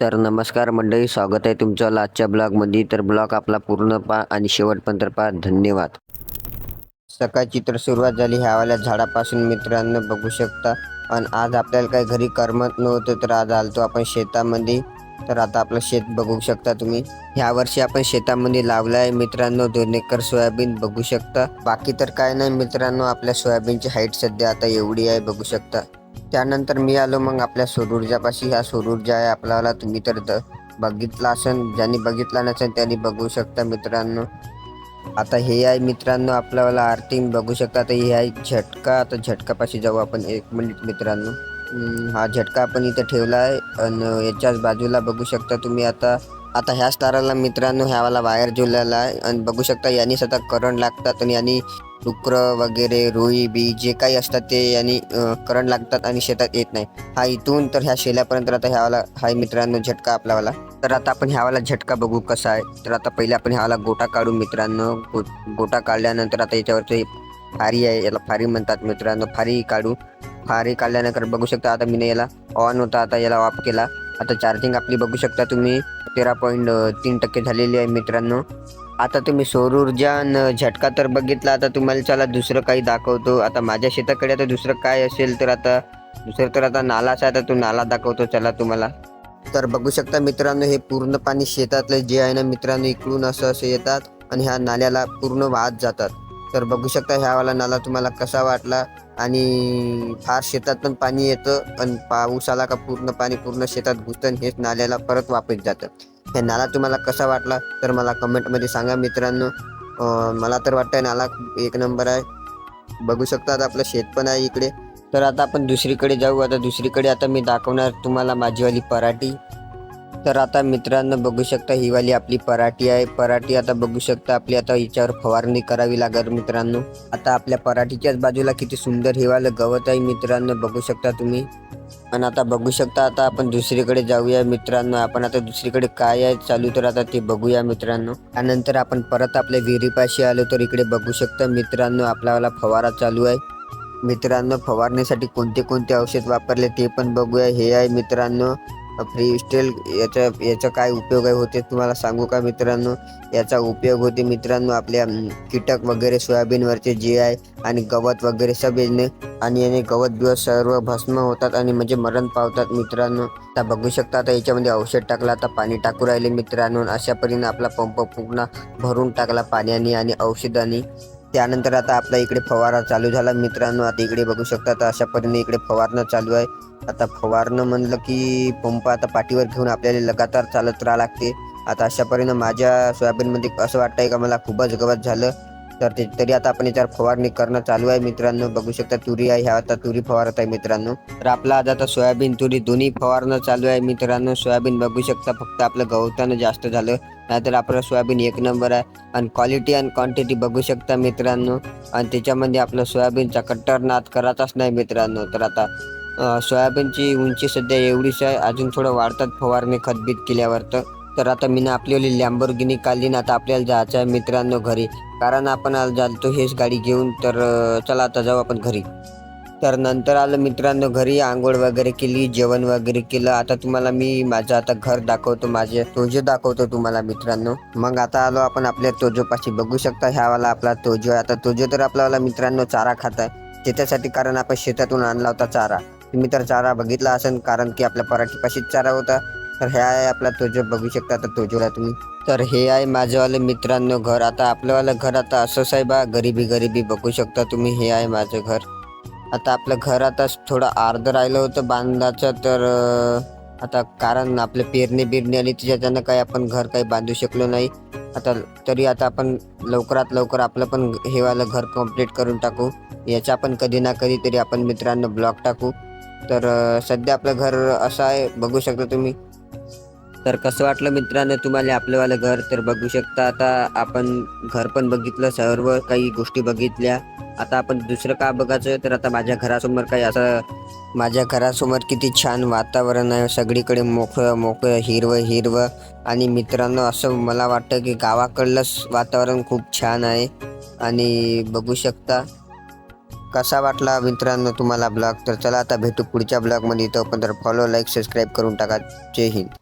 तर नमस्कार मंडळी स्वागत आहे तुमचं आजच्या ब्लॉगमध्ये. तर ब्लॉग आपला पूर्ण पहा आणि शेवटपर्यंत पहा. धन्यवाद. सकाळची तर सुरुवात झाली. ह्यावाल्या झाडापासून मित्रांनो बघू शकता. आणि आज आपल्याला काही घरी करमत नव्हतं तर आज आलतो आपण शेतामध्ये. तर आता आपलं शेत बघू शकता तुम्ही. ह्या वर्षी आपण शेतामध्ये लावलं आहे मित्रांनो दोन एकर सोयाबीन बघू शकता. बाकी तर काय नाही मित्रांनो आपल्या सोयाबीनची हाईट सध्या आता एवढी आहे बघू शकता. त्यानंतर मी आलो मग आपल्या सौरऊर्जापाशी हा सौरऊर्जा आहे आपल्याला तुम्ही तर द- बघितला असेल ज्यांनी बघितला नसेल त्यांनी बघू शकता मित्रांनो. आता हे आहे मित्रांनो आपल्याला आरती बघू शकता. तर हे आहे झटका. आता झटकापाशी जाऊ आपण एक मिनिट मित्रांनो. हा झटका आपण इथं ठेवला आहे. आणि याच्याच बाजूला बघू शकता तुम्ही आता. आता ह्याच ताराला मित्रांनो ह्यावाला वायर जुळलेला आहे. आणि बघू शकता यांनी सतत करंट लागतात. आणि यांनी डुकरं वगैरे रुई बी जे काही असतात ते यांनी करंट लागतात आणि शेतात येत नाही. हा इथून तर ह्या शेल्यापर्यंत आता ह्यावाला हाय मित्रांनो झटका आपल्यावाला. तर आता आपण ह्यावाला झटका बघू कसा आहे. तर आता पहिले आपण ह्यावाला गोटा काढू मित्रांनो. गो गोटा काढल्यानंतर आता याच्यावरती फारी आहे याला फारी म्हणतात मित्रांनो. फारी काढू. फारी काढल्यानंतर बघू शकता आता मी याला ऑन होता आता याला ऑफ केला. आता चार्जिंग आपली बघू शकता तुम्ही. तेरा पॉईंट तीन टक्के झालेली आहे मित्रांनो. आता तुम्ही सौर ऊर्जा झटका तर बघितला आता तुम्हाला चला दुसरं काही दाखवतो. आता माझ्या शेताकडे आता दुसरं काय असेल तर आता दुसरं तर आता नालाच आहे तर तो नाला दाखवतो चला तुम्हाला. तर बघू शकता मित्रांनो हे पूर्ण पाणी शेतातलं जे आहे ना मित्रांनो इकडून असं असं येतात आणि ह्या नाल्याला पूर्ण वाहत जातात. तर बघू शकता ह्यावाला नाला तुम्हाला कसा वाटला आणि फार शेतात पण पाणी येतं आणि पाऊस आला का पूर्ण पाणी पूर्ण शेतात घुसतं हेच नाल्याला परत वापस जातं. हे नाला तुम्हाला कसा वाटला तर मला कमेंटमध्ये सांगा मित्रांनो. मला तर वाटतंय नाला एक नंबर आहे. बघू शकतात आता आपलं शेत पण आहे इकडे. तर आता आपण दुसरीकडे जाऊ. आता दुसरीकडे आता मी दाखवणार तुम्हाला माझीवाली पराठी. तर आता मित्रांनो बघू शकता ही वाली आपली पराठी आहे. पराठी आता बघू शकता आपली आता हिच्यावर फवारणी करावी लागेल मित्रांनो. आता आपल्या पराठीच्याच बाजूला किती सुंदर हिवालं गवत आहे मित्रांनो बघू शकता तुम्ही. आणि आता बघू शकता आता आपण दुसरीकडे जाऊया मित्रांनो. आपण आता दुसरीकडे काय आहे चालू तर आता ते बघूया मित्रांनो. त्यानंतर आपण परत आपल्या विहिरीपाशी आलो तर इकडे बघू शकता मित्रांनो आपल्याला फवारा चालू आहे. मित्रांनो फवारणीसाठी कोणते कोणते औषध वापरले ते पण बघूया. हे आहे मित्रांनो फ्री स्टेल याचा याचा काय उपयोग आहे होते तुम्हाला सांगू का मित्रांनो? याचा उपयोग होते मित्रांनो आपल्या कीटक वगैरे सोयाबीनवरचे जे आहे आणि गवत वगैरे सब येणे आणि याने गवत बिवत सर्व भस्म होतात आणि म्हणजे मरण पावतात मित्रांनो. आता बघू शकता आता याच्यामध्ये औषध टाकलं आता पाणी टाकू राहिले मित्रांनो. अशा परीने आपला पंप पूर्ण भरून टाकला पाण्याने आणि औषधाने. त्यानंतर आता आपला इकडे फवारा चालू झाला मित्रांनो. आता इकडे बघू शकता तर अशा परीने इकडे फवारणं चालू आहे. आता फवारणं म्हणलं की पंप आता पाठीवर घेऊन आपल्याला लगातार चालत राहा लागते. आता अशा परीने माझ्या सोयाबीनमध्ये असं वाटतंय का मला खूपच गवत झालं. तर ते तरी आता आपण याच्यावर फवारणी करणं चालू आहे मित्रांनो. बघू शकता तुरी आहे ह्या आता तुरी फवारत आहे मित्रांनो. तर आपला आज आता सोयाबीन तुरी दोन्ही फवारणं चालू आहे मित्रांनो. सोयाबीन बघू शकता फक्त आपलं गवतानं जास्त झालं. नाहीतर आपलं सोयाबीन एक नंबर आहे. आणि क्वालिटी आणि क्वांटिटी बघू शकता मित्रांनो. आणि त्याच्यामध्ये आपलं सोयाबीनचा कट्टर नाद करायचाच नाही मित्रांनो. तर आता सोयाबीनची उंची सध्या एवढीच आहे. अजून थोडं वाढतात फवारणी खतबीत केल्यावर तर. आता मी ना आपली लॅम्बोर्गिनी काढली ना आता आपल्याला जायचं आहे मित्रांनो घरी. कारण आपण आज जालतो हेच गाडी घेऊन तर चला आता जाऊ आपण घरी. तर नंतर आलं मित्रांनो घरी आंघोळ वगैरे केली जेवण वगैरे केलं. आता तुम्हाला मी माझं आता घर दाखवतो माझे तोजो दाखवतो तुम्हाला मित्रांनो. मग आता आलो आपण आपल्या तोजोपाशी. बघू शकता ह्यावाला आपला तोजो आहे. आता तोजो तर आपल्याला मित्रांनो चारा खात आहे. त्याच्यासाठी कारण आपण शेतातून आणला होता चारा. तुम्ही तर चारा बघितला असेल कारण की आपल्या पराठीपाशीच चारा होता. तर हे आहे आपला तोजो बघू शकता आता तोजोला तुम्ही. तर हे आहे माझंवालं मित्रांनो घर. आता आपलंवालं घर आता असंच आहे बा गरिबी गरिबी बघू शकता तुम्ही हे आहे माझं घर. आता आपलं घर आता थोडं अर्ध राहिलं होतं बांधायचं तर आता कारण आपलं पेरणी बिरणी आली त्याच्यानं काही आपण घर काही बांधू शकलो नाही. आता तरी आता आपण लवकरात लवकर आपलं पण हे वालं घर कंप्लीट करून टाकू. याचा आपण कधी ना कधी तरी आपण मित्रांनो ब्लॉग टाकू. तर सध्या आपलं घर असं आहे बघू शकता तुम्ही. तर कसं वाटलं मित्रांनो तुम्हाला आपलंवालं घर? तर बघू शकता आता आपण घर पण बघितलं सर्व काही गोष्टी बघितल्या. आता आपण दुसरं का बघायचं? तर आता माझ्या घरासमोर काही असं माझ्या घरासमोर किती छान वातावरण आहे. सगळीकडे मोकळं मोकळं हिरवं हिरवं. आणि मित्रांनो असं मला वाटतं की गावाकडलंच वातावरण खूप छान आहे. आणि बघू शकता कसा वाटला मित्रांनो तुम्हाला ब्लॉग? तर चला आता भेटू पुढच्या ब्लॉगमध्ये. तोपर्यंत फॉलो लाईक सबस्क्राईब करून टाका. जय हिंद.